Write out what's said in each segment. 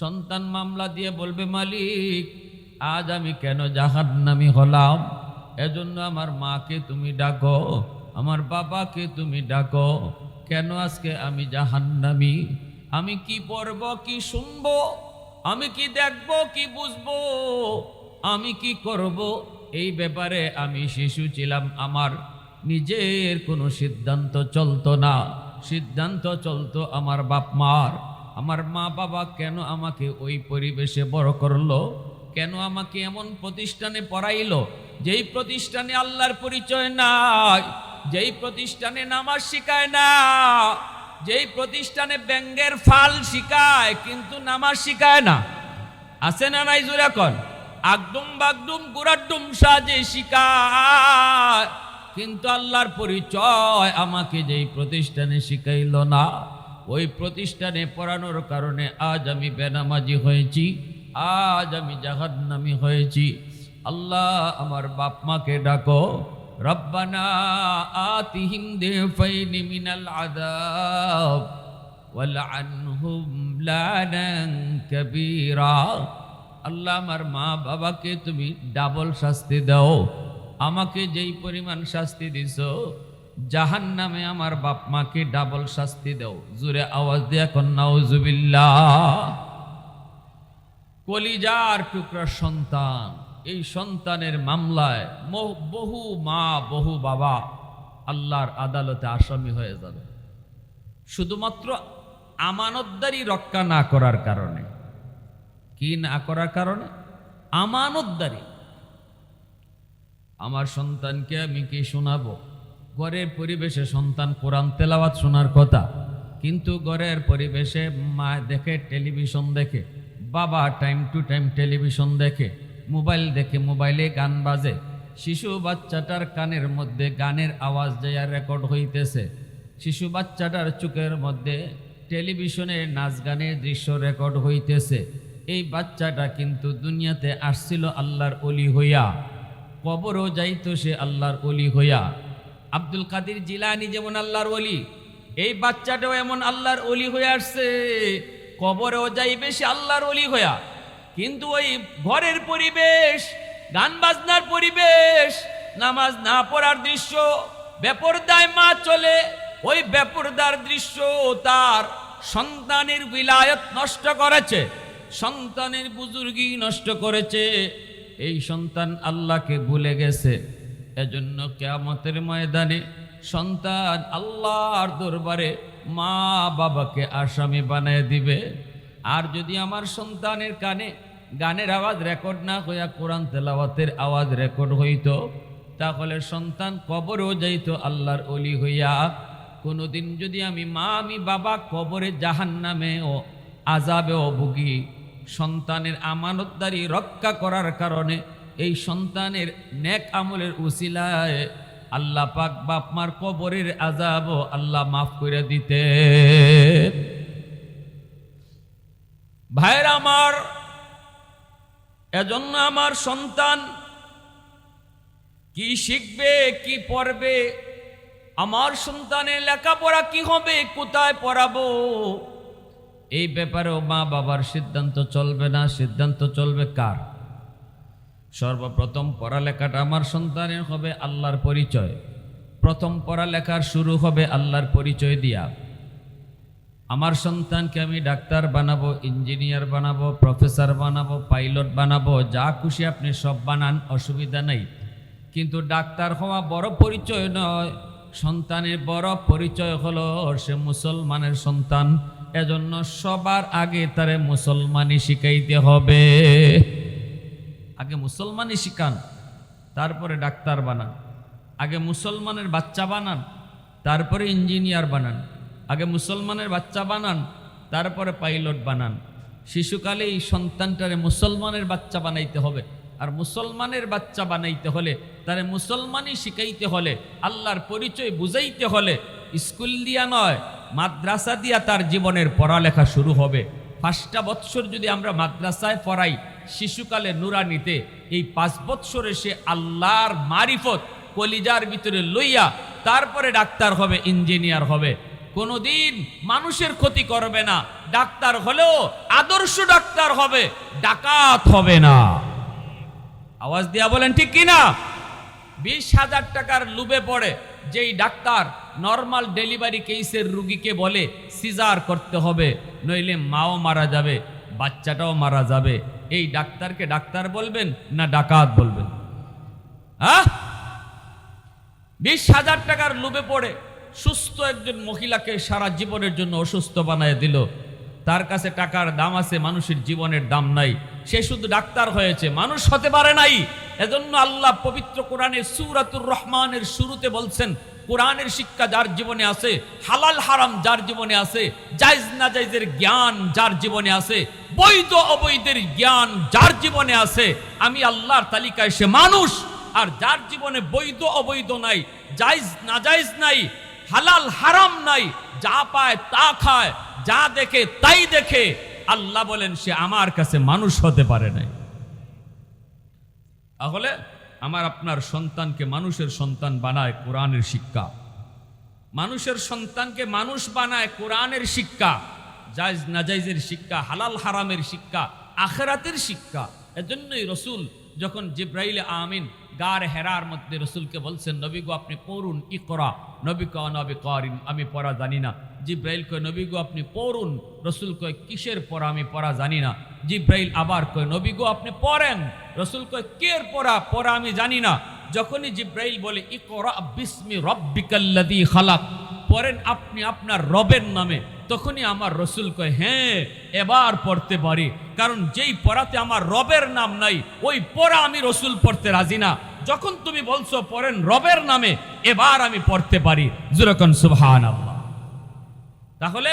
সন্তান মামলা দিয়ে বলবে, মালিক, আজ আমি কেন জাহান্নামি হলাম? এজন্য আমার মাকে তুমি ডাকো, আমার বাবাকে তুমি ডাকো। কেন আজকে আমি জাহান্নামি? আমি কি পড়ব, কি শুনব? আমি কি দেখব, কি বুঝব? আমি কি করব? এই ব্যাপারে আমি শিশু ছিলাম, আমার নিজের কোনো সিদ্ধান্ত চলতো না। সিদ্ধান্ত চলতো আমার বাপ মার। আমার মা বাবা কেন আমাকে ওই পরিবেশে বড় করল? কেন আমাকে এমন প্রতিষ্ঠানে পড়াইল? যেই প্রতিষ্ঠানে আল্লাহর পরিচয় নাই, যেই প্রতিষ্ঠানে নামাজ শিখায় না, যেই প্রতিষ্ঠানে ব্যাঙ্গের ফাল শিখায় কিন্তু নামাজ শিখায় না। আছে না নাই জোরে এখন আগডুম বাগডুম গুড়াডুম সাজে শিকার কিন্তু আল্লাহর পরিচয় আমাকে যেই প্রতিষ্ঠানে শিখাইল না ওই প্রতিষ্ঠানে পড়ানোর কারণে আজ আমি বেনামাজি হয়েছি, আজ আমি জাহান্নামি হয়েছি। আল্লাহ আমার বাপ মাকে ডাকো, রব্বানা আতিহিম দেফাইনি মিনাল আদাব ওয়ালআনহুম লানান কাবীরা। আল্লাহ আমার মা বাবাকে তুমি ডাবল শাস্তি দাও। আমাকে যেই পরিমাণ শাস্তি দিছো জাহান নামে আমার বাপ মাকে ডাবল শাস্তি দেও। জুরে আওয়াজ দিয়ে এখন কন্যাউজুবিল্লাহ কলিজার টুকরা সন্তান, এই সন্তানের মামলায় বহু মা, বহু বাবা আল্লাহর আদালতে আসামি হয়ে যাবে। শুধুমাত্র আমানতদারি রক্ষা না করার কারণে। কি না করার কারণে? আমানতদারি। আমার সন্তানকে আমি কি শোনাবো? ঘরের পরিবেশে সন্তান কোরআন তেলাওয়াত শোনার কথা। কিন্তু ঘরের পরিবেশে মা দেখে, টেলিভিশন দেখে, বাবা টাইম টু টাইম টেলিভিশন দেখে, মোবাইল দেখে, মোবাইলে গান বাজে। শিশু বাচ্চাটার কানের মধ্যে গানের আওয়াজ দেয়া রেকর্ড হইতেছে। শিশু বাচ্চাটার চোখের মধ্যে টেলিভিশনে নাচ গানের দৃশ্য রেকর্ড হইতেছে। এই বাচ্চাটা কিন্তু দুনিয়াতে আসছিল আল্লাহর অলি হইয়া। কবরও যাইতো সে আল্লাহর অলি হইয়া। আব্দুল কাদির জিলানি যেমন আল্লাহর অলি এই বাচ্চাটাও এমন আল্লাহর অলি হয়ে আসছে, কবরেও যাইবে সে আল্লাহর অলি হইয়া কিন্তু ওই ঘরের পরিবেশ, গান বাজনার পরিবেশ, নামাজ না পড়ার দৃশ্য, বেপরদায় মা চলে, ওই বেপরদার দৃশ্য তার সন্তানের বিলায়ত নষ্ট করেছে, সন্তানের বুজুর্গি নষ্ট করেছে। এই সন্তান আল্লাহকে ভুলে গেছে। এজন্য কেয়ামতের ময়দানে সন্তান আল্লাহর দরবারে মা বাবাকে আসামি বানায় দিবে। আর যদি আমার সন্তানের কানে গানের আওয়াজ রেকর্ড না হইয়া কোরআন তেলাওয়াতের আওয়াজ রেকর্ড হইত, তাহলে সন্তান কবরও যাইত আল্লাহর অলি হইয়া। কোনোদিন যদি আমি মা, আমি বাবা কবরে জাহান নামে ও আজাবে ভুগি, সন্তানের আমানতদারি রক্ষা করার কারণে এই সন্তানের নেক আমলের উসিলায় আল্লাহ পাক বাপ মার কবরের আজাব আল্লাহ মাফ করে দিতে। ভাইয়ের আমার, এজন্য আমার সন্তান কি শিখবে, কি পড়বে, আমার সন্তানের লেখাপড়া কি হবে, কোথায় পড়াবো? এই ব্যাপারেও মা বাবার সিদ্ধান্ত চলবে না, সিদ্ধান্ত চলবে কার? সর্বপ্রথম পড়ালেখাটা আমার সন্তানের হবে আল্লাহর পরিচয়। প্রথম পড়ালেখার শুরু হবে আল্লাহর পরিচয় দিয়া। আমার সন্তানকে আমি ডাক্তার বানাবো, ইঞ্জিনিয়ার বানাবো, প্রফেসর বানাবো, পাইলট বানাবো, যা খুশি আপনি সব বানান, অসুবিধা নেই। কিন্তু ডাক্তার হওয়া বড় পরিচয় নয়, সন্তানের বড় পরিচয় হলো সে মুসলমানের সন্তান। এজন্য সবার আগে তারে মুসলমানি শিখাইতে হবে। মুসলমানই শিখান, তারপরে ডাক্তার বানান। আগে মুসলমানের বাচ্চা বানান, তারপরে ইঞ্জিনিয়ার বানান। আগে মুসলমানের বাচ্চা বানান, তারপরে পাইলট বানান। শিশুকালে এই সন্তানটারে মুসলমানের বাচ্চা বানাইতে হবে। আর মুসলমানের বাচ্চা বানাইতে হলে, তারে মুসলমানই শিখাইতে হলে, আল্লাহর পরিচয় বুঝাইতে হলে, স্কুল দিয়া নয়, মাদ্রাসা দিয়া তার জীবনের পড়ালেখা শুরু হবে। পাঁচটা বৎসর যদি আমরা মাদ্রাসায় পড়াই, শিশুকালে নুরানিতে এই পাঁচ বৎসরে সে আল্লাহর মারিফত কলিজার ভিতরে লইয়া তারপরে ডাক্তার হবে, ইঞ্জিনিয়ার হবে। কোনোদিন মানুষের ক্ষতি করবে না। ডাক্তার হলেও আদর্শ ডাক্তার হবে, ডাকাত হবে না। আওয়াজ দিয়া বলেন, ঠিক কিনা? বিশ হাজার টাকার লুবে পড়ে যেই ডাক্তার নর্মাল ডেলিভারি কেসের রুগীকে বলে, সিজার করতে হবে, নইলে মাও মারা যাবে, বাচ্চাটাও মারা যাবে। এই ডাক্তারকে ডাক্তার বলবেন না ডাকাত বলবেন? হ্যাঁ? বিশ হাজার টাকার লোভে পড়ে সুস্থ একজন মহিলাকে সারা জীবনের জন্য অসুস্থ বানায় দিল। তার কাছে টাকার দাম আছে, মানুষের জীবনের দাম নাই। সে শুধু ডাক্তার হয়েছে, মানুষ হতে পারে নাই। এজন্য আল্লাহ পবিত্র কোরআনের সুরাতুর রহমানের শুরুতে বলছেন, কোরআনের শিক্ষা যার জীবনে আছে, হালাল হারাম যার জীবনে আছে, জায়জ না জায়জের জ্ঞান যার জীবনে আছে, বৈধ অবৈধের জ্ঞান যার জীবনে আছে, আমি আল্লাহর তালিকায় সে মানুষ, আর যার জীবনে বৈধ অবৈধ নাই, জায়জ না নাজাইজ নাই, হালাল হারাম নাই, যা পায় তা খায়, যা দেখে তাই দেখে, আল্লাহ বলেন সে আমার কাছে মানুষ হতে পারে নাই। তাহলে আমার আপনার সন্তানকে মানুষের সন্তান বানায় কোরআনের শিক্ষা। মানুষের সন্তানকে মানুষ বানায় কোরআনের শিক্ষা। জায়জ নাজাইজের শিক্ষা, হালাল হারামের শিক্ষা, আখেরাতের শিক্ষা। এজন্যই রসুল যখন জিব্রাইল আমিন গার হেরার মধ্যে রসুলকে বলছেন, নবী আপনি পড়ুন ই করা নবী ক নবী করিন আমি পড়া জানি না। জিব্রাইল কয়, নবী আপনি পড়ুন। রসুল কয়, কিসের পড়া? আমি পড়া জানি না। জিব্রাইল আবার কয়, নবী গো, আপনি পড়েন। রসুল কয়, কের পড়া? পড়া আমি জানি না। যখনই জিব্রাইল বলে, ইকরা বিসমি রব্বিকাল্লাযী খালাক। পড়েন আপনি আপনার রবের নামে। তখনই আমার রসুল কয় হ্যাঁ এবার পড়তে পারি। কারণ যেই পড়াতে আমার রবের নাম নাই, ওই পড়া আমি রসুল পড়তে রাজি না। যখন তুমি বলছো পড়েন রবের নামে, এবার আমি পড়তে পারি। যেরকম সুবহান তাহলে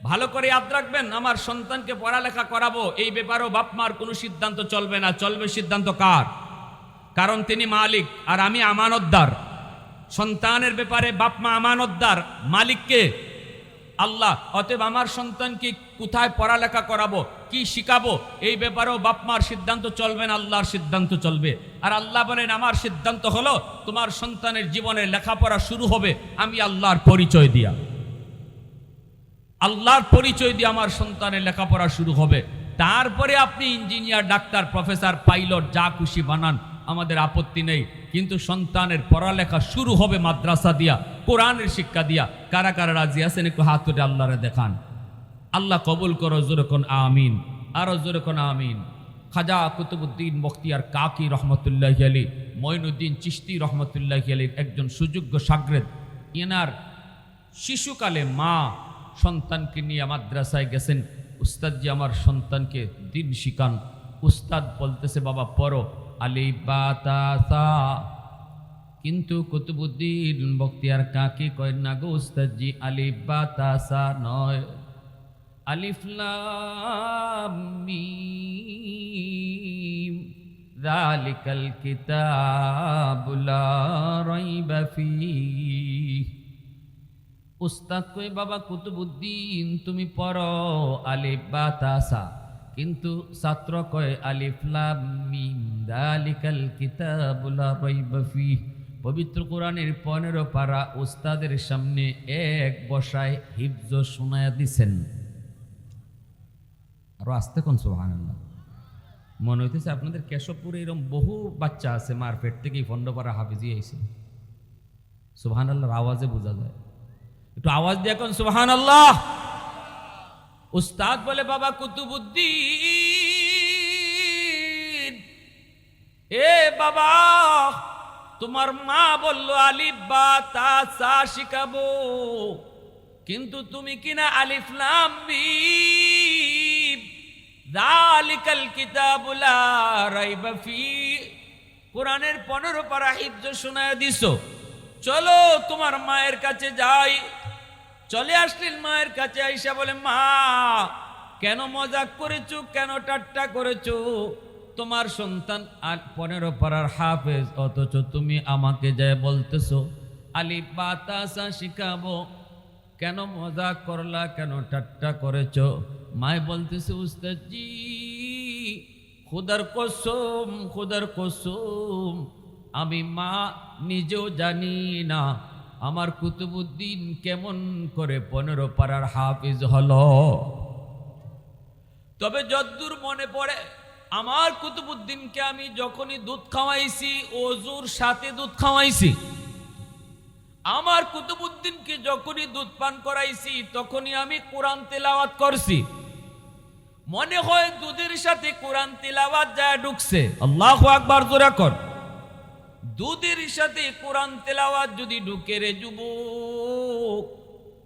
ভালো করে ইয়াদ রাখবেন, আমার সন্তানকে পড়ালেখা করাবো। এই ব্যাপারেও বাপ মার কোনো সিদ্ধান্ত চলবে না। চলবে সিদ্ধান্ত কার? কারণ তিনি মালিক, আর আমি আমানতদার। সন্তানের ব্যাপারে বাপ মা আমানতদার। মালিককে আল্লাহ, অতএব আমার সন্তানকে কোথায় পড়ালেখা করাবো, কি শিখাবো, এই ব্যাপারেও বাপ মার সিদ্ধান্ত চলবে না, আল্লাহর সিদ্ধান্ত চলবে। আর আল্লাহ বলেন, আমার সিদ্ধান্ত হলো, তোমার সন্তানের জীবনে লেখাপড়া শুরু হবে, আমি আল্লাহর পরিচয় দিয়া। আল্লাহর পরিচয় দিয়ে আমার সন্তানের লেখাপড়া শুরু হবে। তারপরে আপনি ইঞ্জিনিয়ার, ডাক্তার, প্রফেসর, পাইলট, যা খুশি বানান। আমাদের আপত্তি নেই। কিন্তু সন্তানের পড়ালেখা শুরু হবে মাদ্রাসা দিয়া, কোরআনের শিক্ষা দিয়া। কারা কারা রাজি আছেন একটু হাত তুলে আল্লাহরে দেখান। আল্লাহ কবুল করো জোরকন আমিন। আরও জোরকন আমিন। খাজা কুতুবুদ্দিন বখতিয়ার কাকি রহমতুল্লাহ আলী, মঈনুদ্দিন চিস্তি রহমতুল্লাহ আলীর একজন সুযোগ্য সাগরেদ। এনার শিশুকালে মা সন্তানকে নিয়ে মাদ্রাসায় গেছেন। উস্তাদজি আমার সন্তানকে দিন শিখান। উস্তাদ বলতেছে, বাবা, পড়ো। আলি বাতাসা। কিন্তু কুতুবুদ্দিন বক্তিয়ার কাকে কয় না গো উস্তাদজি, আলি বাতাসা নয়। আলিফ লাম মিম যালিকাল কিতাবুল লা রাইবা ফীহ। উস্তাদ কই, বাবা কুতুবুদ্দিন, তুমি পড়ো আলিফ বা কিন্তু ছাত্র কয়, আলিফ লাম পবিত্র কোরআনের পনেরো পারা উস্তাদের সামনে এক বসায় হিফজ শোনায়া দিছেন। আরও আসতে কোন, সুবহানাল্লাহ? মনে হইতেছে আপনাদের কেশবপুরে এরকম বহু বাচ্চা আছে মার পেট থেকেই ফন্ডপাড়া হাফিজি আইছে। সুবহানাল্লাহর আওয়াজে বোঝা যায়। একটু আওয়াজ দিয়ে এখন সুবহান আল্লাহ উস্তাদ বলে, বাবা কুতুবুদ্দিন, এ বাবা, তোমার মা বলল, আলিফ বা তা, সা শিখাবো। কিন্তু তুমি কিনা আলিফ লাম মিম? যালিকাল কিতাবুল রাইবা ফি। কোরআনের 15 পারা হিফজ শোনায় দিছো। চলো তোমার মায়ের কাছে যাই। চলে আসলেন মায়ের কাছে, আইসা বলে, মা, কেন মজাক করেছ? কেন ঠাট্টা করেছ? তোমার সন্তান আর পনেরো পাড়ার হাফেজ, অথচ তুমি আমাকে যায় বলতেছো আলি বাতাসা শিখাবো। কেন মজা করলা? কেন ঠাট্টা করেছ? মায় বলতেছে, উস্তাদজি, খুদার কসম খুদার কসম, আমি মা নিজেও জানি না। আমার কুতুবুদ্দিন কেমন করে পনেরো পাড়ার হাফিজ হলো? তবে যদ্দূর মনে পড়ে, আমার কুতুবুদ্দিনকে আমি যখনই দুধ খাওয়াইছি, অজুর সাথে দুধ খাওয়াইছি। আমার কুতুবুদ্দিনকে যখনই দুধ পান করাইছি, তখনই আমি কোরআন তেলাওয়াত করছি। মনে হয় দুধের সাথে কোরআন তেলাওয়াত যায় ঢুকছে। আল্লাহ আকবার, জোরা কর। দুধের সাথে কোরআন তেলাওয়াত যদি ঢুকে রে যুবক,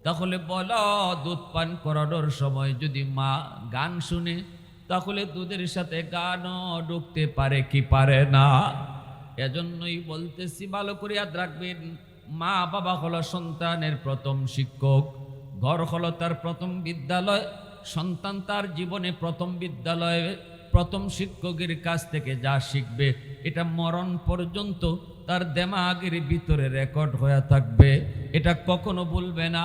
তাহলে বল, দুধ পান করানোর সময় যদি মা গান শুনে, তাহলে দুধের সাথে গানও ঢুকতে পারে কি পারে না? এজন্যই বলতেছি, ভালো করে ইয়াদ রাখবেন, মা বাবা হলো সন্তানের প্রথম শিক্ষক, ঘর হলো তার প্রথম বিদ্যালয়, সন্তান তার জীবনে প্রথম বিদ্যালয়ে প্রথম শিক্ষকের কাছ থেকে যা শিখবে, এটা মরণ পর্যন্ত তার দেমাগের ভিতরে রেকর্ড হয়ে থাকবে। এটা কখনো ভুলবে না।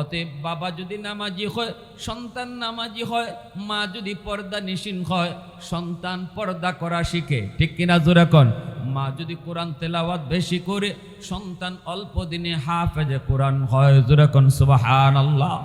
অতএব বাবা যদি নামাজি হয়, সন্তান নামাজি হয়, মা যদি পর্দা নিশিন হয়, সন্তান পর্দা করা শিখে। ঠিক কিনা জোরে কন? মা যদি কোরআন তেলাওয়াত বেশি করে, সন্তান অল্প দিনে হাফেজে কোরআন হয়। জোরে কন? সুবাহান আল্লাহ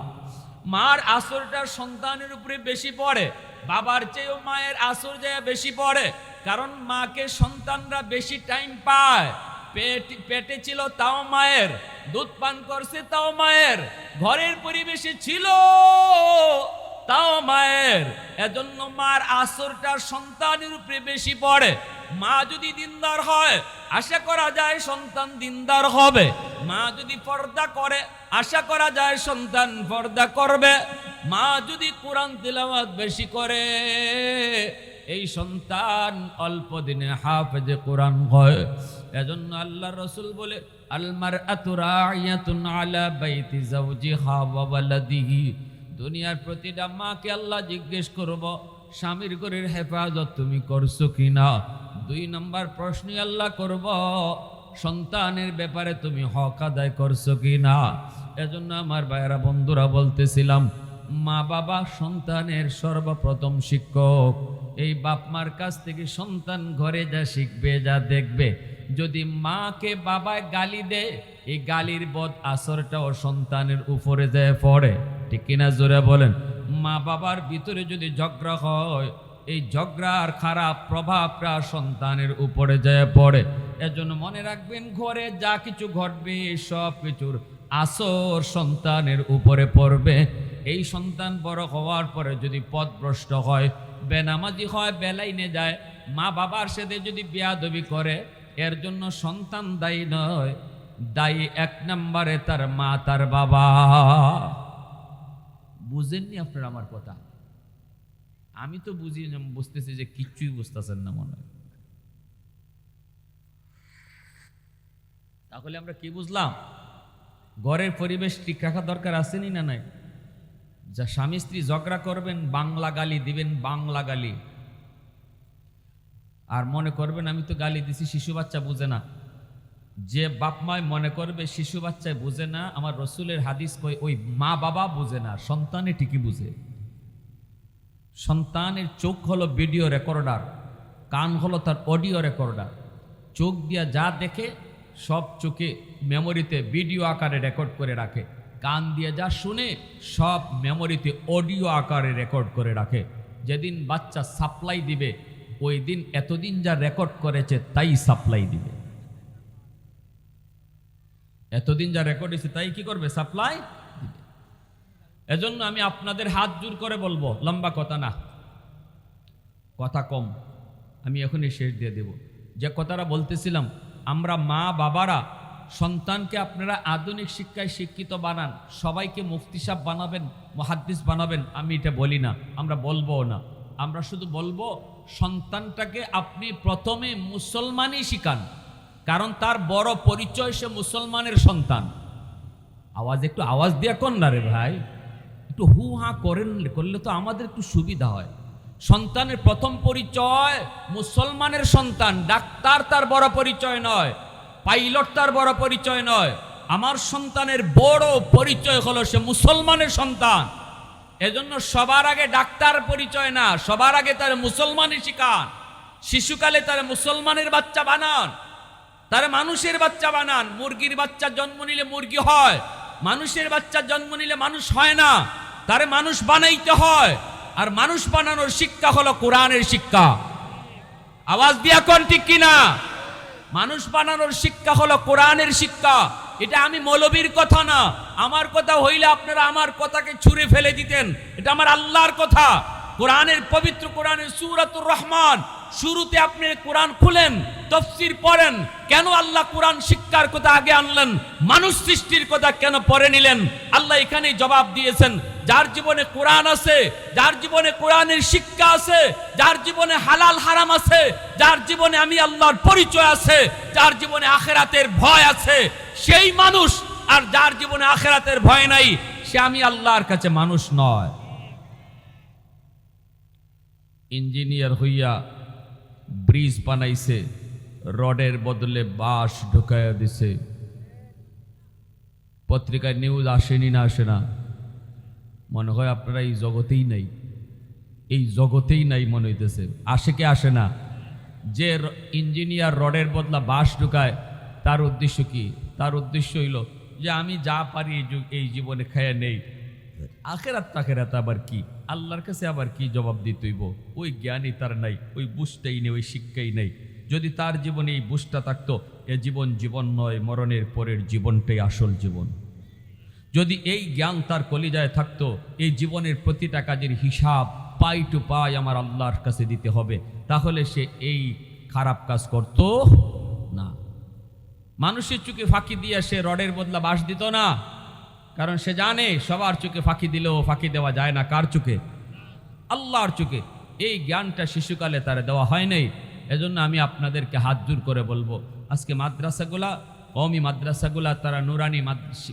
মার আসরটা সন্তানের উপরে বেশি পড়ে। বাবার চেয়েও মায়ের আসর যায় বেশি পড়ে, কারণ মাকে সন্তানরা বেশি টাইম পায়। পেট, পেটে ছিল তাও মায়ের, দুধ পান করছে তাও মায়ের, ঘরের পরিবেশে ছিল তাও মায়ের। এজন্য মার আসরটা সন্তানের উপরে বেশি পড়ে। মা যদি দিনদার হয়, আশা করা যায় সন্তান দিনদার হবে। মা যদি পর্দা করে, আশা করা যায় সন্তান পর্দা করবে। মা যদি কোরআন তিলাওয়াত বেশি করে, এই সন্তান অল্প দিনে হাফেজে কোরআন হয়। এজন্য আল্লাহ রসুল বলে আলমার আতুরায়াতুন আলা বাইতি জাওজিহা ওয়া ওয়ালাদিহি। দুনিয়ার প্রতিটা মাকে আল্লাহ জিজ্ঞেস করব, স্বামীর ঘরের হেফাজত তুমি করছ কি না দুই নম্বর প্রশ্ন আল্লাহ করব, সন্তানের ব্যাপারে তুমি হক আদায় করছ কিনা? এজন্য আমার ভাইয়েরা, বন্ধুরা বলতেছিলাম মা বাবা সন্তানের সর্বপ্রথম শিক্ষক। এই বাপ মার কাছ থেকে সন্তান ঘরে যা শিখবে, যা দেখবে। যদি মাকে বাবায় গালি দেয়, এই গালির বদ আসরটাও সন্তানের উপরে যায় পড়ে। ঠিক কিনা জোরে বলেন। মা বাবার ভিতরে যদি ঝগড়া হয়, এই ঝগড়ার খারাপ প্রভাবটা সন্তানের উপরে যায় পড়ে। এজন্য মনে রাখবেন, ঘরে যা কিছু ঘটবে, সব কিছুর আসর সন্তানের উপরে পড়বে। এই সন্তান বড় হওয়ার পরে যদি পথভ্রষ্ট হয়, বেনামাজি হয়, বেলাইনে যায়, মা বাবার সাথে যদি বিয়াদবি করে, এর জন্য সন্তান দায়ী নয়, দায়ী এক নম্বরে তার মা, তার বাবা। বুঝেননি আপনারা আমার কথা। আমি তো বুঝি বুঝতেছি যে কিচ্ছুই বুঝতেছেন না মনে হয়। তাহলে আমরা কি বুঝলাম? ঘরের পরিবেশ ঠিক রাখা দরকার আসেনি না নাই? যা স্বামী স্ত্রী ঝগড়া করবেন, বাংলা গালি দিবেন, বাংলা গালি। আর মনে করবেন, আমি তো গালি দিছি, শিশু বাচ্চা বুঝে না। যে বাপ মায় মনে করবে শিশু বাচ্চায় বুঝে না, আমার রসুলের হাদিস কই ওই মা বাবা বুঝে না সন্তানে ঠিকই বুঝে। সন্তানের চোখ হলো ভিডিও রেকর্ডার, কান হলো তার অডিও রেকর্ডার। চোখ দিয়া যা দেখে, সব চোখে মেমোরিতে ভিডিও আকারে রেকর্ড করে রাখে। কান দিয়ে যা শুনে, সব মেমোরিতে অডিও আকারে রেকর্ড করে রাখে। যেদিন বাচ্চা সাপ্লাই দিবে, ওই দিন এতদিন যা রেকর্ড করেছে, তাই সাপ্লাই দিবে। এতদিন যা রেকর্ড হয়েছে তাই কি করবে? সাপ্লাই এজন্য আমি আপনাদের হাত জোর করে বলব, লম্বা কথা না। কথা কম। আমি এখনই শেষ দিয়ে দেব। যে কথাটা বলতেছিলাম, আমরা মা বাবারা সন্তানকে আপনারা আধুনিক শিক্ষায় শিক্ষিত বানান, সবাইকে মুফতি সাহ বানাবেন, মহাদ্দিস বানাবেন, আমি এটা বলি না, আমরা বলব না। আমরা শুধু বলব, সন্তানটাকে আপনি প্রথমে মুসলমানই শিখান। কারণ তার বড় পরিচয় সে মুসলমানের সন্তান। আওয়াজ একটু আওয়াজ দিয়ে কন না রে ভাই। একটু হু হা করেন, করলে তো আমাদের একটু সুবিধা হয়। সন্তানের প্রথম পরিচয় মুসলমানের সন্তান। ডাক্তার তার বড় পরিচয় নয়, পাইলট তার বড় পরিচয় নয়। আমার সন্তানের বড় পরিচয় হলো সে মুসলমানের সন্তান। এজন্য সবার আগে ডাক্তার পরিচয় না, সবার আগে তার মুসলমানই শিখান। শিশুকালে তার মুসলমানের বাচ্চা বানান। তারা মানুষের বাচ্চা বানান। মুরগির বাচ্চা জন্ম নিলে মুরগি হয়, মানুষের বাচ্চা জন্ম নিলে মানুষ হয় না। তারে মানুষ বানাইতে হয়, আর মানুষ বানানোর শিক্ষা হলো কোরআনের শিক্ষা। আওয়াজ দিয়া কোন ঠিক কিনা? মানুষ বানানোর শিক্ষা হলো কোরআনের শিক্ষা। এটা আমি মৌলবীর কথা না। আমার কথা হইলে আপনারা আমার কথাকে ছুঁড়ে ফেলে দিতেন। এটা আমার আল্লাহর কথা। কোরআনের পবিত্র কোরআনের সুরাতুর রহমান। শুরুতে আপনি কোরআন খুলেন, তফসির পড়েন, কেন আল্লাহ কোরআন শিক্ষার কথা আগে আনলেন, মানুষ সৃষ্টির কথা কেন পরে নিলেন? আল্লাহ এখানেই জবাব দিয়েছেন, যার জীবনে কোরআন আছে, যার জীবনে কোরআনের শিক্ষা আছে, যার জীবনে হালাল হারাম আছে, যার জীবনে আমি আল্লাহর পরিচয় আছে, যার জীবনে আখেরাতের ভয় আছে, সেই মানুষ, আর যার জীবনে আখেরাতের ভয় নাই, সে আমি আল্লাহর কাছে মানুষ নয়। ইঞ্জিনিয়ার হইয়া ব্রিজ বানাইছে, রডের বদলে বাঁশ ঢুকাইয়া দিছে। পত্রিকায় নিউজ আসেনি না, আসে না। মনে হয় আপনারা এই জগতেই নাই। এই জগতেই নাই মনে হইতেছে। আসে কি, আসে না? যে ইঞ্জিনিয়ার রডের বদলা বাঁশ ঢুকায়, তার উদ্দেশ্য কি? তার উদ্দেশ্য হইল যে আমি যা পারি এই জীবনে খেয়ে নেই। আখেরাত তাখেরাত আবার কি? আল্লাহর কাছে আবার কি জবাব দিতেইব ওই জ্ঞানই তার নাই, ওই বুঝটাই নেই, ওই শিক্ষাই নেই। যদি তার জীবনে এই বুঝটা থাকতো, এ জীবন জীবন নয়, মরণের পরের জীবনটাই আসল জীবন। যদি এই জ্ঞান তার কলিজায় থাকতো, এই জীবনের প্রতিটা কাজের হিসাব পাই টু পাই আমার আল্লাহর কাছে দিতে হবে, তাহলে সে এই খারাপ কাজ করত না। মানুষের চোখে ফাঁকি দিয়ে সে রডের বদলা বাস দিত না। কারণ সে জানে সবার চোখে ফাঁকি দিলেও ফাঁকি দেওয়া যায় না। কার চোখে? আল্লাহর চোখে। এই জ্ঞানটা শিশুকালে তারা দেওয়া হয় নাই। এজন্য আমি আপনাদেরকে হাত জোর করে বলব, আজকে মাদ্রাসাগুলা কমি মাদ্রাসাগুলা, তারা নুরানি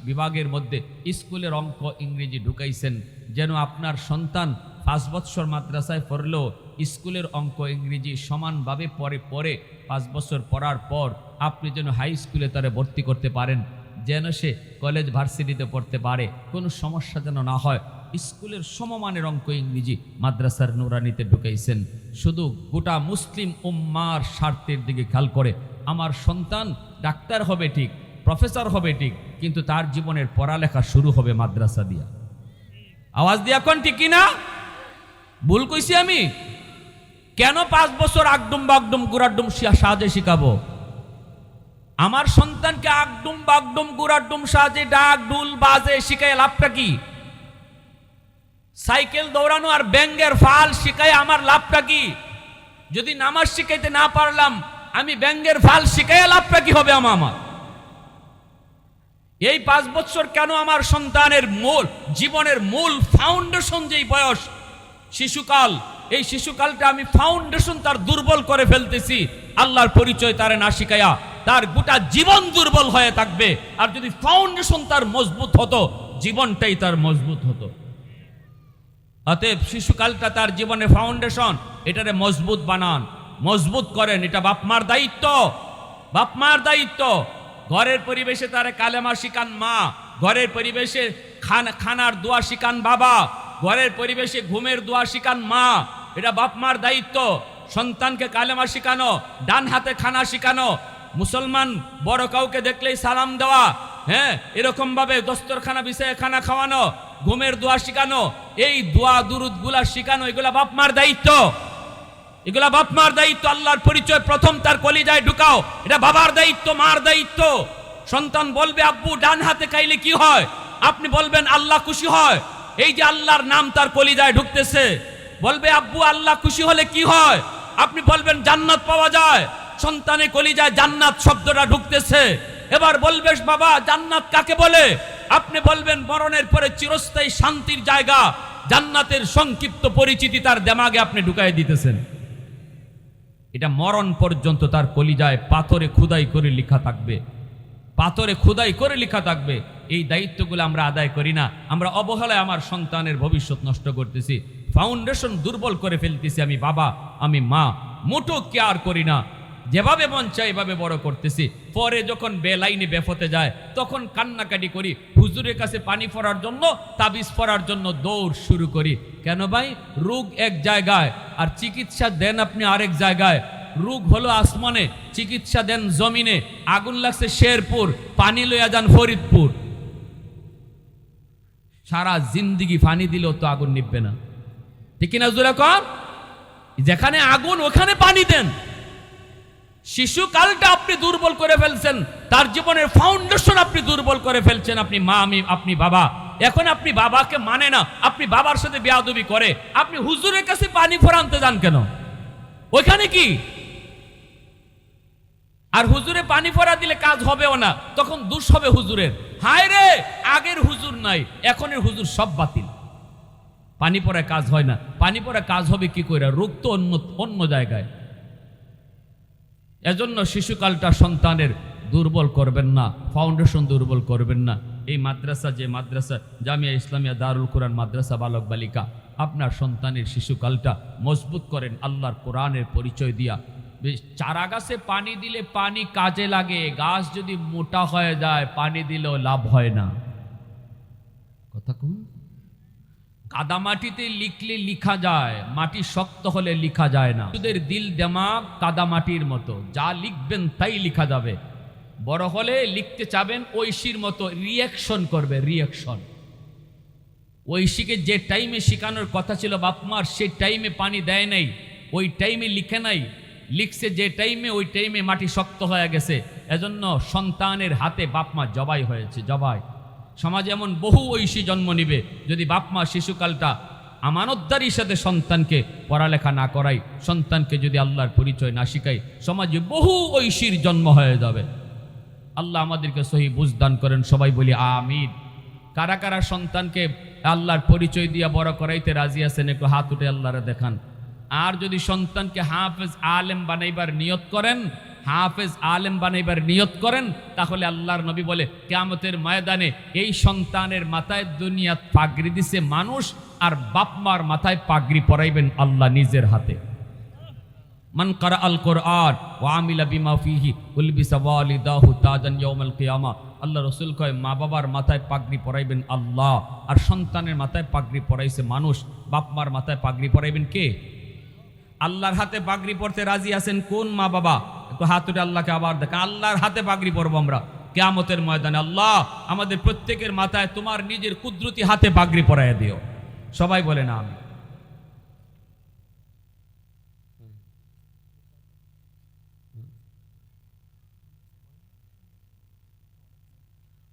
বিভাগের মধ্যে স্কুলের অঙ্ক ইংরেজি ঢুকাইছেন। যেন আপনার সন্তান পাঁচ বৎসর মাদ্রাসায় পড়লেও স্কুলের অঙ্ক ইংরেজি সমানভাবে পরে পরে পাঁচ বছর পড়ার পর আপনি যেন হাই স্কুলে তারা ভর্তি করতে পারেন। যেন সে কলেজ ভার্সিটিতে পড়তে পারে। কোনো সমস্যা যেন না হয়। স্কুলের সমমানের অঙ্ক ইংরেজি মাদ্রাসার নুরানিতে ঢুকাইছেন। শুধু গোটা মুসলিম উম্মার স্বার্থের দিকে খেয়াল করে। আমার সন্তান ডাক্তার হবে ঠিক প্রফেসর হবে ঠিক, কিন্তু তার জীবনের পড়ালেখা শুরু হবে মাদ্রাসা দিয়া। আওয়াজ দিয়া কোন ঠিক কিনা? ভুল কইছি আমি? কেন পাঁচ বছর আগডুম বাগডুম গুড়াডুম সাজে শিখাবো? আমার সন্তানকে আগডুম বাগডুম গুড়াডুম সাজে ডাক ডুল বাজে শিখাই লাভটা কি? সাইকেল দৌড়ানো আর ব্যাঙ্গের ফাল শিখাই আমার লাভটা কি? যদি নামাজ শিখাইতে না পারলাম, আমি ব্যাঙ্গের ফাল শিখাই লাভটা কি হবে আমার আমার? এই পাঁচ বছর কেন আমার সন্তানের মূল, জীবনের মূল ফাউন্ডেশন যেই বয়স, শিশুকাল, এই শিশুকালটা আমি ফাউন্ডেশন তার দুর্বল করে ফেলতেছি। আল্লাহর পরিচয় তারে না শিখাইয়া তার গোটা জীবন দুর্বল হয়ে থাকবে। আর যদি ফাউন্ডেশন তার মজবুত হতো, জীবনটাই তার মজবুত হতো। অতএব শিশুকালটা তার জীবনে ফাউন্ডেশন এটারে মজবুত বানান। মজবুত করেন, এটা বাপমার দায়িত্ব। বাপমার দায়িত্ব। ঘরের পরিবেশে তারে কালেমা শিকান মা। ঘরের পরিবেশে খান, খানার দোয়া শিকান বাবা। ঘরের পরিবেশে ঘুমের দোয়া শিকান মা। এটা বাপমার দায়িত্ব। সন্তানকে কালেমা শিখানো, ডান হাতে খানা শিখানো মুসলমান বড় কাউকে দেখলেই সালাম দেওয়া হ্যাঁ এরকম ভাবে দস্তরখানা বিষয়ে খানা খাওয়ানো, ঘুমের দোয়া শিখানো, এই দোয়া, দুরুদগুলা শিখানো, এগুলা বাপমার দায়িত্ব। এগুলা বাপমার দায়িত্ব, আল্লাহর পরিচয় প্রথম তার কলিজায় ঢুকাও, এটা বাবার দায়িত্ব, মার দায়িত্ব। সন্তান বলবে, আব্বু, ডান হাতে খাইলে কি হয়? আপনি বলবেন, আল্লাহ খুশি হয়। এই যে আল্লাহর নাম তার কলিজায় ঢুকতেছে, বলবে, আব্বু, আল্লাহ খুশি হলে কি হয়? আপনি বলবেন, জান্নাত পাওয়া যায়। সন্তানে কলিজায় জান্নাত শব্দটা ঢুকতেছে। এবার বলবে বাবা, জান্নাত কাকে বলে? আপনি বলবেন, মরণের পরে চিরস্থায়ী শান্তির জায়গা, জান্নাতের সংক্ষিপ্ত পরিচিতি তার দেমাগে আপনি ঢুকাই দিতেছেন। এটা মরণ পর্যন্ত তার কলিজায় পাথরে খুদাই করে লেখা থাকবে। পাথরে খুদাই করে লেখা থাকবে। এই দায়িত্বগুলো আমরা আদায় করি না। আমরা অবহেলায় আমার সন্তানের ভবিষ্যৎ নষ্ট করতেছি। ফাউন্ডেশন দুর্বল করে ফেলতেছি আমি বাবা, আমি মা। মোটো কেয়ার করি না। যেভাবে মন চাই এভাবে বড় করতেছি। পরে যখন বেলাইনে বেফতে যায়, তখন কান্নাকাটি করি, হুজুরের কাছে পানি ফরার জন্য, তাবিজ ফরার জন্য দৌড় শুরু করি। কেন ভাই? রোগ এক জায়গায়, আর চিকিৎসা দেন আপনি আরেক জায়গায়। রোগ হলো আসমানে, চিকিৎসা দেন জমিনে। আগুন লাগছে শেরপুর, পানি লইয়া যান ফরিদপুর। সারা জিন্দিগি পানি দিলেও তো আগুন নিববে না। ঠিক কিনা জোরে কর যেখানে আগুন, ওখানে পানি দেন। শিশুকালটা আপনি দুর্বল করে ফেলছেন, তার জীবনের ফাউন্ডেশন আপনি দুর্বল করে ফেলছেন, আপনি মা, আমি, আপনি বাবা। এখন আপনি বাবাকে মানে না, আপনি বাবার সাথে বেয়াদবি করে, আপনি হুজুরের কাছে পানি ফোরানতে যান কেন? ওইখানে কি? আর হুজুরে পানি ফোরা দিলে কাজ হবেও না, তখন দুষ হবে হুজুরের। হায় রে, আগের হুজুর নাই, এখনের হুজুর সব বাতিল। পানি পরে কাজ হয় না, পানি পরে কাজ হবে কি করে রোগ তো অন্য অন্য জায়গায়। এজন্য শিশুকালটা সন্তানের দুর্বল করবেন না ফাউন্ডেশন দুর্বল করবেন না। এই মাদ্রাসা যে মাদ্রাসা, জামিয়া ইসলামিয়া দারুল কোরআন মাদ্রাসা বালক বালিকা, আপনার সন্তানের শিশুকালটা মজবুত করেন আল্লাহর কোরআনের পরিচয় দিয়া। চারা গাছে পানি দিলে পানি কাজে লাগে, গাছ যদি মোটা হয়ে যায়, পানি দিলেও লাভ হয় না। কথা কোন? কাদামাটিতে লিখলে লিখা যায়, মাটি শক্ত হলে লিখা যায় না। ওদের দিল দেমাগ কাদামাটির মতো, যা লিখবেন তাই লিখা যাবে। বড় হলে লিখতে চাবেন ঐশীর মতো রিয়াকশন করবে রিয়াকশন ঐশীকে যে টাইমে শেখানোর কথা ছিল বাপমার সেই টাইমে পানি দেয় নাই, ওই টাইমে লিখে নাই। লিখছে যে টাইমে ওই টাইমে মাটি শক্ত হয়ে গেছে। এজন্য সন্তানের হাতে বাপমা জবাই হয়েছে, জবাই। সমাজে এমন বহু ঐশী জন্ম নিবে যদি বাপমা শিশুকালটা আমানতদারির সাথে সন্তানকে পড়ালেখা না করাই সন্তানকে যদি আল্লাহর পরিচয় না শিখাই সমাজে বহু ঐশীর জন্ম হয়ে যাবে। আল্লাহ আমাদেরকে সহি বুঝদান করেন, সবাই বলি আমিন। কারা কারা সন্তানকে আল্লাহর পরিচয় দিয়া বড় করাইতে রাজি আছেন, একটু হাত উঠে আল্লাহরে দেখান। আর যদি সন্তানকে হাফেজ আলেম বানাইবার নিয়ত করেন হাফেজ আলেম বানাইবার নিয়ত করেন, তাহলে আল্লাহর নবী বলে, কেয়ামতের ময়দানে এই সন্তানের মাথায় দুনিয়া পাগড়ি দিছে মানুষ, আর বাপমার মাথায় পাগড়ি পরাইবেন আল্লাহ নিজের হাতে। মান কারা আল কোরআন ও আমিলা বিমা ফিহি, উলবিসা ওয়ালিদাহু তাজান ইয়াউমাল কিয়ামা। আল্লাহ রসুল কয়, মা বাবার মাথায় পাগড়ি পরাইবেন আল্লাহ, আর সন্তানের মাথায় পাগড়ি পরাইছে মানুষ, বাপ মার মাথায় পাগড়ি পরাইবেন কে? আল্লাহর হাতে পাগড়ি পড়তে রাজি আছেন কোন মা বাবা? একটু হাত উঠে আল্লাহকে আবার দেখা। আল্লাহর হাতে পাগড়ি পরবো আমরা। কেয়ামতের ময়দানে আল্লাহ আমাদের প্রত্যেকের মাথায় তোমার নিজের কুদরতি হাতে পাগড়ি পরাইয়া দিও। সবাই বলে না আমি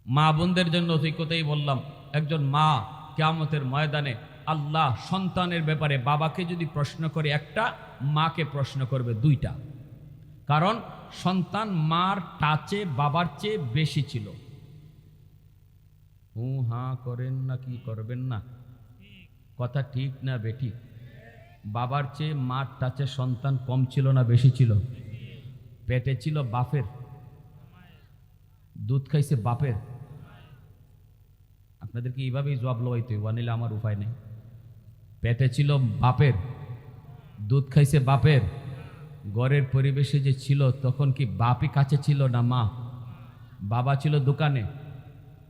মা বোনদের জন্য সেই কথাই বললাম, একজন মা কেয়ামতের ময়দানে আল্লাহ সন্তানের ব্যাপারে বাবাকে যদি প্রশ্ন করে একটা, মাকে প্রশ্ন করবে দুইটা। কারণ সন্তান মার টাচে, বাবার চেয়ে বেশি ছিল। হু হা করেন না কি করবেন না? কথা ঠিক না বেঠিক বাবার চেয়ে মার টাচে সন্তান কম ছিল না বেশি ছিল? পেটে ছিল বাপের। দুধ খাইছে বাপের। আপনাদেরকে এইভাবেই জবাব লওয়াইতে হইব? নিলে আমার উপায় নেই। পেটে ছিল বাপের। দুধ খাইছে বাপের। ঘরের পরিবেশে যে ছিল, তখন কি বাপই কাছে ছিল না মা? বাবা ছিল দোকানে,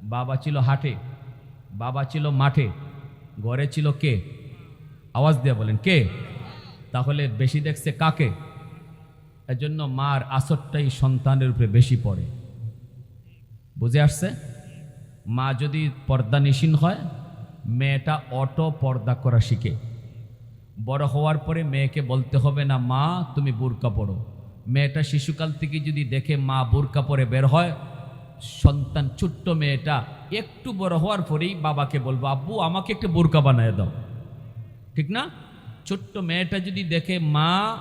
বাবা ছিল হাটে, বাবা ছিল মাঠে, ঘরে ছিল কে? আওয়াজ দিয়ে বলেন, কে? তাহলে বেশি দেখছে কাকে? এজন্য মার আসরটাই সন্তানের উপরে বেশি পড়ে। বুঝে আসছে? মা যদি পর্দা নিশীন হয়, মেয়েটা অটো পর্দা করা শিখে। বড় হওয়ার পরে মেয়েকে বলতে হবে না, মা, তুমি বোরকা পড়ো মেয়েটা শিশুকাল থেকে যদি দেখে মা বোরকা পরে বের হয়, সন্তান, ছোট্ট মেয়েটা একটু বড় হওয়ার পরেই বাবাকে বলব, আব্বু, আমাকে একটু বোরকা বানিয়ে দাও। ঠিক না? ছোট্ট মেয়েটা যদি দেখে মা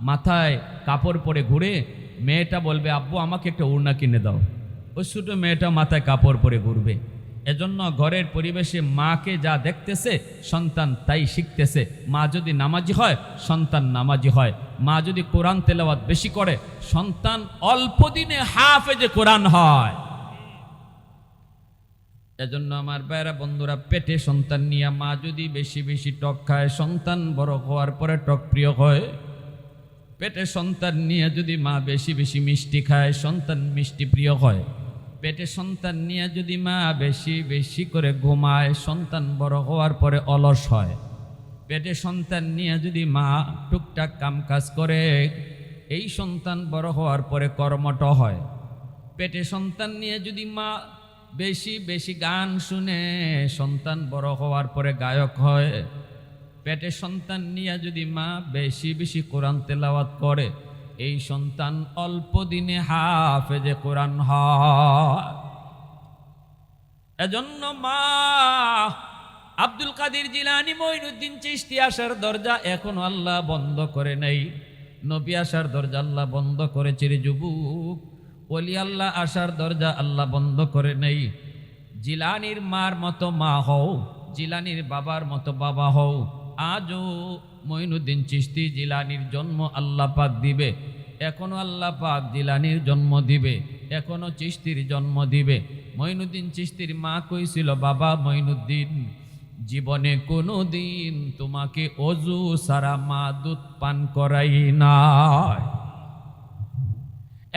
মাথায় কাপড় পরে ঘুরে, মেয়েটা বলবে, আব্বু, আমাকে একটা ওড়না কিনে দাও। ওই ছোটো মেয়েটা মাথায় কাপড় পরে ঘুরবে। এজন্য ঘরের পরিবেশে মাকে যা দেখতেছে, সন্তান তাই শিখতেছে। মা যদি নামাজি হয়, সন্তান নামাজি হয়। মা যদি কোরআন তেলাওয়াত বেশি করে, সন্তান অল্প দিনে হাফেজে কোরআন হয়। এজন্য আমার বাইরা বন্ধুরা, পেটে সন্তান নিয়ে মা যদি বেশি বেশি টক খায়, সন্তান বড় হওয়ার পরে টক প্রিয় হয়। পেটে সন্তান নিয়ে যদি মা বেশি বেশি মিষ্টি খায়, সন্তান মিষ্টি প্রিয় হয়। পেটে সন্তান নিয়ে যদি মা বেশি বেশি করে ঘুমায়, সন্তান বড় হওয়ার পরে অলস হয়। পেটে সন্তান নিয়ে যদি মা টুকটাক কাম কাজ করে, এই সন্তান বড় হওয়ার পরে কর্মট হয়। পেটে সন্তান নিয়ে যদি মা বেশি বেশি গান শুনে, সন্তান বড় হওয়ার পরে গায়ক হয়। পেটে সন্তান নিয়ে যদি মা বেশি বেশি কোরআন তেলাওয়াত করে এই সন্তান অল্প দিনে হাফেজে কোরআন হয়। এজন্য মা আব্দুল কাদির জিলানি মঈনুদ্দিন চিশতি আসার দরজা এখনও আল্লাহ বন্ধ করে নেই। নবী আসার দরজা আল্লাহ বন্ধ করেছে রে যুবক। অলি আল্লাহ আসার দরজা আল্লাহ বন্ধ করে নেই। জিলানির মার মতো মা হও, জিলানির বাবার মতো বাবা হও। আজও মঈনুদ্দিন চিশতি জিলানির জন্ম আল্লাহ পাক দিবে। এখনও আল্লাহ পাক জিলানির জন্ম দিবে। এখনও চিস্তির জন্ম দিবে। মঈনুদ্দিন চিস্তির মা কইছিল বাবা মঈনুদ্দিন জীবনে কোনো দিন তোমাকে অজু সারা মা দুধ পান করাই নাই।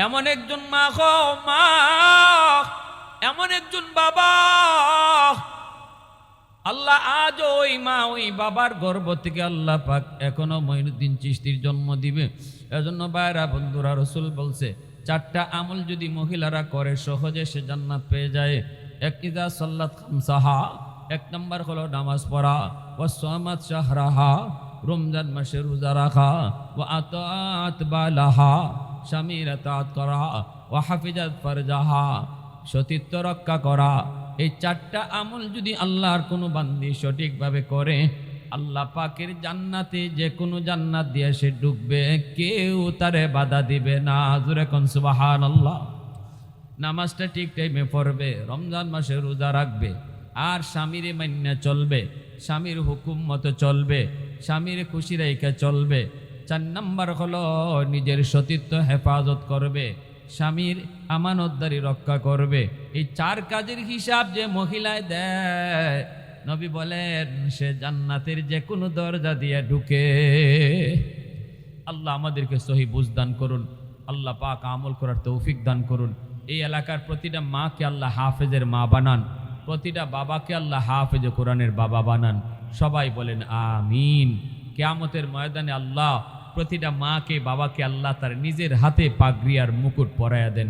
এমন একজন মা গো মা, এমন একজন বাবা। আল্লাহ আজ ওই মা ওই বাবার গর্ব থেকে আল্লাহ পাক এখনও মঈনুদ্দিন চিস্তির জন্ম দিবে। এজন্য বাইরা বন্ধুরা, রসুল বলছে, চারটা আমল যদি মহিলারা করে, সহজে সে জান্নাত পেয়ে যায়। এক ইদা সাল্লাত খামসাহা। এক নম্বর হলো নামাজ পড়া। ও সোমাত শাহরাহা। রমজান মাসে রোজা রাখা। ও আতাত বালাহা। স্বামীর আতাত করা। ও হাফিজাত ফারজাহা। সতীত্ব রক্ষা করা। এই চারটা আমল যদি আল্লাহর কোনো বান্দি সঠিকভাবে করে, আল্লাহ পাকের জান্নাতে যে কোনো জান্নাত দিয়ে সে ডুববে, কেউ তারে বাধা দিবে না। জুরে কোন সুবাহান আল্লাহ নামাজটা ঠিক টাইমে পড়বে, রমজান মাসে রোজা রাখবে, আর স্বামীর মান্যা চলবে, স্বামীর হুকুম মতো চলবে, স্বামীর খুশি রেখে চলবে, চার নাম্বার হলো নিজের সতীত্ব হেফাজত করবে, স্বামীর আমানতদারি রক্ষা করবে এই চার কাজের হিসাব যে মহিলায় দেয়, নবী বলেন, সে জান্নাতের যে কোনো দরজা দিয়ে ঢুকে। আল্লাহ আমাদেরকে সহি বুঝদান করুন, আল্লাহ পাক আমল করার তৌফিক দান করুন। এই এলাকার প্রতিটা মাকে আল্লাহ হাফেজের মা বানান, প্রতিটা বাবাকে আল্লাহ হাফেজ কোরআনের বাবা বানান। সবাই বলেন, আমিন। কেয়ামতের ময়দানে আল্লাহ প্রতিটা মাকে, বাবাকে আল্লাহ তার নিজের হাতে পাগড়িয়ার মুকুট পরাইয়া দেন।